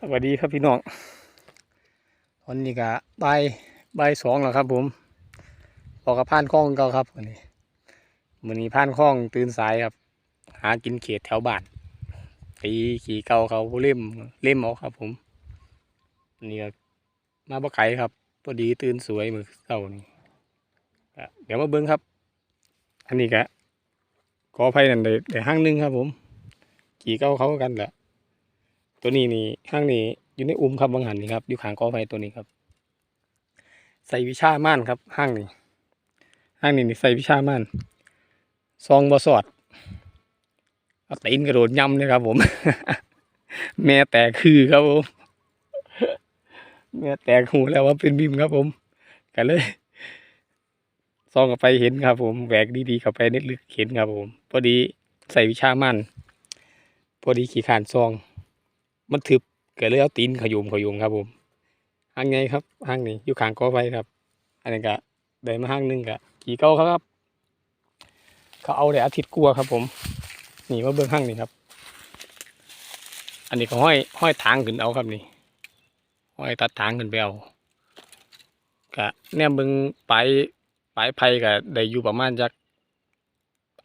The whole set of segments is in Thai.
สวัสดีครับพี่น้องวันนี้ก็บ่ายบ่ายสองแล้วครับผมออกกับผ่านคลองเก่าครับวันนี้มื้อนี้ผ่านคลองตื่นสายครับ หากินเขตแถวบ้านตีขี่เกาเขาเล่มเล่มเอาครับ ผมนนี้ก็มาบ่ไกลครับพอดีตื่นสวยมือเช้านี่เดี๋ยวมาเบิ้งครับ อันนี้ก็ขออภัยนั่นได้ได้ห้างนึงครับ ผม ขี่เก่าเขากันแหละ ตัวนี้นี่ห้างนี้อยู่ในอุ้มครับบางหันนี่ครับอยู่ขางกอไฟตัวนี้ครับ ใส่วิชาม่านครับห้างนี้ห้างนี้นี่ใส่วิชาม่านซองบอสอดเอาตีนกระโดดย่ำเลยครับ ผม แม่แตกคือครับผมแม่แตกหูแล้วว่าเป็นบิมครับ ผมกันเลยซองกับไปเห็นครับ ผมแหวกดีๆเข้าไปนิดลึกเห็นครับ ผม พอดีใส่วิชาม่านพอดีขี่ขานซอง มันทึบเกิดเลยเอาตีนขยุมขยุมครับผมห้างไงครับห้างนี้อยู่ข้างกอไฟครับ อันนี้ก็ได้มาห้างหนึงก็ขี่เก้าครับ เขาเอาแต่อาทิตย์กลัวครับ ผมนี่มาเบื้องห้างนี่ครับ อันนี้ก็ห้อยห้อยทางขึ้นเอาครับนี่ห้อยตัดทางขึ้นไปเอาก็แนมเบิ้งไปลายปลายไผ่ก็ได้อยู่ประมาณจัก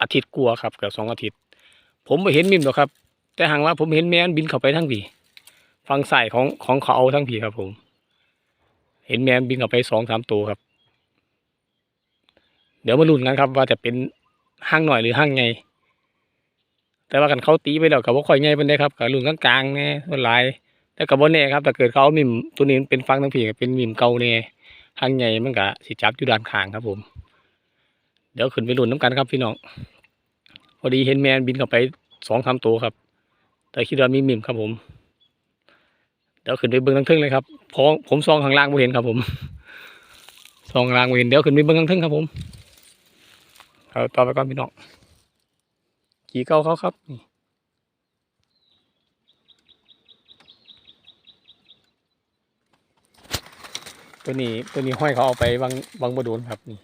อาทิตย์กลัวครับเกือบสองอาทิตย์ ผมไม่เห็นมิมหรอกครับ แต่หางว่าผมเห็นแมนบินเข้าไปทั้งผีฟังใส่ของของเขาเอาทั้งผีครับผม เห็นแมนบินเข้าไปสองสามตัวครับ เดี๋ยวมาลุ้นกันครับ ว่าจะเป็นห้างหน่อยหรือห้างไง แต่ว่ากันเขาตีไปแล้วกับว่าค่อยไงเป็นได้ครับกับลุ้นกลางๆเนี่ยส่วนหลายแต่กับว่าแน่ครับแต่เกิดเขามิมตัวนี้เป็นฟังทั้งผีเป็นมิมเกาเนี่ยห้างไงมันก็สิจับอยู่ด้านข้างครับผม เดี๋ยวขึ้นไปลุ้นน้ำกันครับพี่น้องพอดีเห็นแมนบินเข้าไปสองสามตัวครับ แต่คิดว่ามีมิมครับผม เดี๋ยวขึ้นไปเบิ้งทั้งทึ่งเลยครับพอผมซองข้างล่างไม่เห็นครับผมซองข้างล่างไม่เห็นเดี๋ยวขึ้นไปเบิ้งทั้งทึ่งครับผมเอาต่อไปก่อนพี่น้องขี่เก้าเขาครับนี่ตัวนี้ตัวนี้ห้อยเขาเอาไปบางบางบโดนครับนี่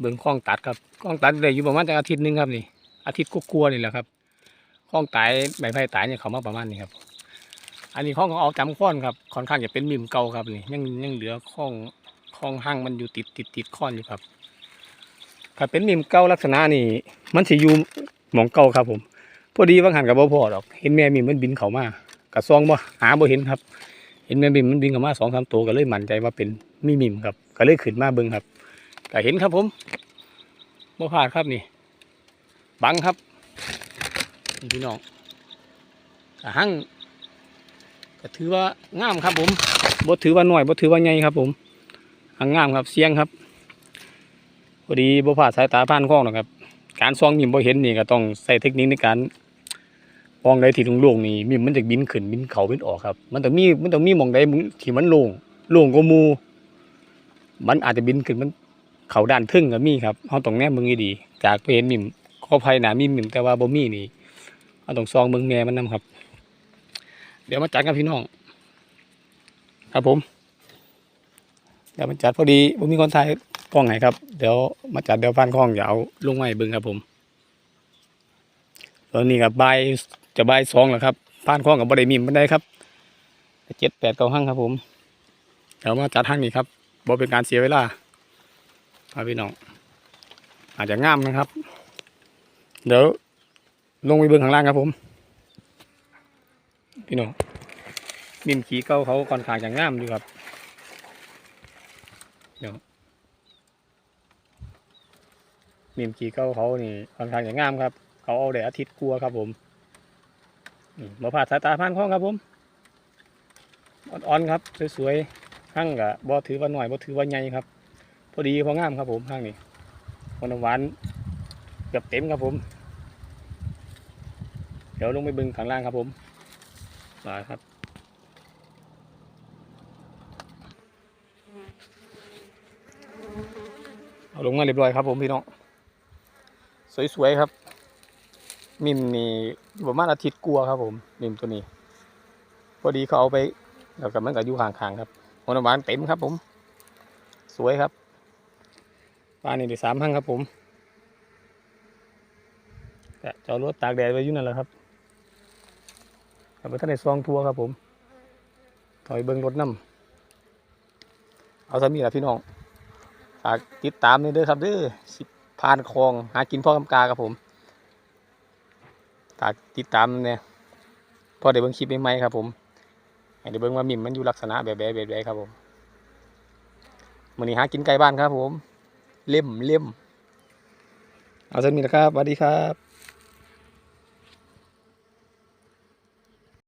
เบิ้งข้องตัดครับข้องตัดได้อยู่ประมาณอาทิตย์หนึงครับนี่ อาทิตย์กลัวๆนี่แหละครับ ข้องตายใบไผ่ตายเนี่ยเขามาประมาณนี้ครับ อันนี้ข้องของเอาจำค้อนครับค่อนข้างจะเป็นมิมเก่าครับนี่ยังยังเหลือข้องข้องห้างมันอยู่ติดติดติดค้อนอยู่ครับถ้าเป็นมิมเก่าลักษณะนี่มันสิอยู่หมองเก่าครับผมพอดีว่างหันกับบ่พอดอก เห็นแม่มิมมันบินเขามากับซองบ่หาบ่เห็นครับ เห็นแม่มิมมันบินเขามาสองสามตัวก็เลยมั่นใจว่าเป็นมีมิมครับ ก็เลยขึ้นมาเบิ่งครับก็เห็นครับผมบ่พลาดครับนี่ บังครับ นี่พี่น้องกระหังก็ถือว่างามครับผมบ่ถือว่าน้อยบ่ถือว่าใหญ่ครับ ผมหังงามครับเสียงครับพอดีบ่พลาสายตาผ่านกล้องหรอกครับ การซองมิมบ่เห็นนี่ก็ต้องใส่เทคนิคในการมองใดที่โล่งๆนี่มิมมันจะบินขึ้นบินเขาบินออกครับ มันต้องมีมันต้องมีมองใดที่มันโล่งโล่งกว่าหมู่มันอาจจะบินขึ้นมันเขาด้านทึ่งก็มีครับเขาต้องแนมมึงดี จากไปเห็นมิมขอภัยหนามีมิมแต่ว่าบ่มีนี่ เขาต้องซองเมืองแม่มันนํครับ เดี๋ยวมาจัดกันพี่น้อง ครับผม เดี๋ยวมาจัดพอดีผมมีคนถ่ายกล้องไหนครับ เดี๋ยวมาจัดเดี๋ยวพันกล้องอย่าเอาลงไว้เบึงครับผมตอนนี้กับใบจะใบสองแล้วครับพันกล้องกับบ่ได้มิมมันได้ครับเจ็ดแปดเก้าห้างครับ ผม เดี๋ยวมาจัดห้างนี้ครับบ่เป็นการเสียเวลาครับพี่น้องอาจจะง่ามนะครับ เดี๋ยว ลงไปเบื้องข้างล่างครับผม พี่น้องมิมขีเก้าเขาค่อนขางจะง่ามอยู่ครับเดี๋ยวมิมขีเก้าเขานี่ค่อนข้างจะง่ามครับ เขาเอาแต่อาทิตย์กลัวครับผมมาผ่าสายตาพันข้องครับผมอ่อนๆครับสวยๆหั่งกับ่ถือว่าหน่อยบ่ถือว่าใหญ่ครับ พอดีพองามครับผมข้างนี้คนหวานเกือบเต็มครับผม เดี๋ยวลงไปบึงข้างล่างครับผมมาครับเอาลงมาเรียบร้อยครับผมพี่น้องสวยๆครับ มิมนี่ประมาณอาทิตย์กลัวครับผมมิมตัวนี้ พอดีเขาเอาไปแล้วกับมันก็อยู่ข้างๆครับคนำหวานเต็มครับผม สวยครับปลานี่ได้สามหั่งครับผมก็จอดรถตากแดดไว้อยู่นั่นแหละครับ เอาไปท่านในซองทัวร์ครับผมถอยเบิ้งรถน้ำเอาซะมีละพี่น้องฝากติดตามเลยเด้อครับเด้อสิพานคลอง หากินพ่อกำกาครับผมฝากติดตามเนี่ยพอได้เบิ้งคลิปใหม่ๆครับผมให้ได้เบิ้งว่ามิมมันอยู่ลักษณะแบบแบบแบบแบครับผมมือนี้หากินไกลบ้านครับผม เล่มเล่มเอาซะมีละครับสวัสดีครับ